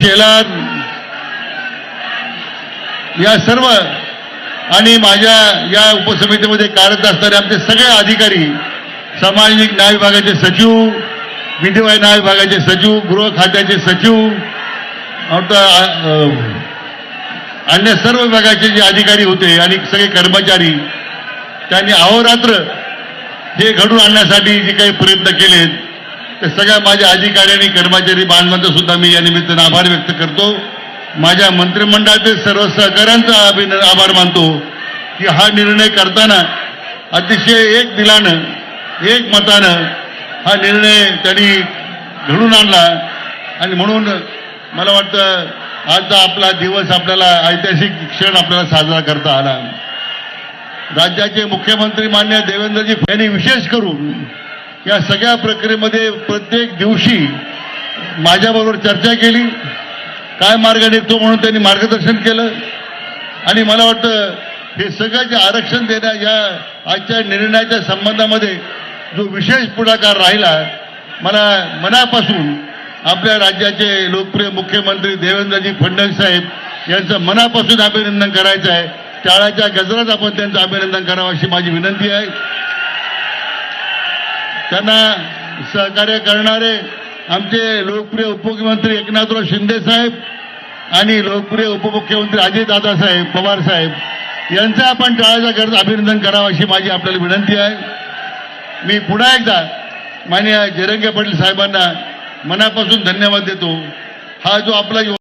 शेलार या सर्व आणि माझ्या या उपसमितीमध्ये कार्यरत असणारे आमचे सगळे अधिकारी सामाजिक न्याय विभागाचे सचिव विधिवाय न्याय विभागाचे सचिव गृह खात्याचे सचिव अन्य सर्व विभागाचे जे अधिकारी होते आणि सगळे कर्मचारी त्यांनी अहोरात्र हे घडून आणण्यासाठी जे काही प्रयत्न केलेत ते सगळ्या माझ्या अधिकारी आणि कर्मचारी बांधवांचा सुद्धा मी या निमित्तानं आभार व्यक्त करतो. माझ्या मंत्रिमंडळातील सर्व सहकाऱ्यांचा अभिन आभार मानतो की हा निर्णय करताना अतिशय एक दिलानं एक मतानं हा निर्णय त्यांनी घडून आणला. आणि म्हणून मला वाटतं आजचा आपला दिवस आपल्याला ऐतिहासिक क्षण आपल्याला साजरा करता आला. राज्याचे मुख्यमंत्री मान्य देवेंद्रजी यांनी विशेष करून या सगळ्या प्रक्रियेमध्ये प्रत्येक दिवशी माझ्याबरोबर चर्चा केली. काय मार्ग निघतो म्हणून त्यांनी मार्गदर्शन केलं. आणि मला वाटतं हे सगळं जे आरक्षण देण्या या आजच्या निर्णयाच्या संबंधामध्ये जो विशेष पुढाकार राहिला मला मनापासून आपल्या राज्याचे लोकप्रिय मुख्यमंत्री देवेंद्रजी फडणवीस साहेब यांचं मनापासून अभिनंदन करायचं आहे. टाळाच्या गजरात आपण त्यांचं अभिनंदन करावं अशी माझी विनंती आहे. त्यांना सहकार्य करणारे आमचे लोकप्रिय उपमुख्यमंत्री एकनाथराव शिंदे साहेब आणि लोकप्रिय उपमुख्यमंत्री अजितदादा साहेब पवार साहेब यांचा आपण टाळाचा गरज अभिनंदन करावं अशी माझी आपल्याला विनंती आहे. मी पुन्हा एकदा माननीय जरंगे पाटील साहेबांना मनापासून धन्यवाद देतो. हा जो आपला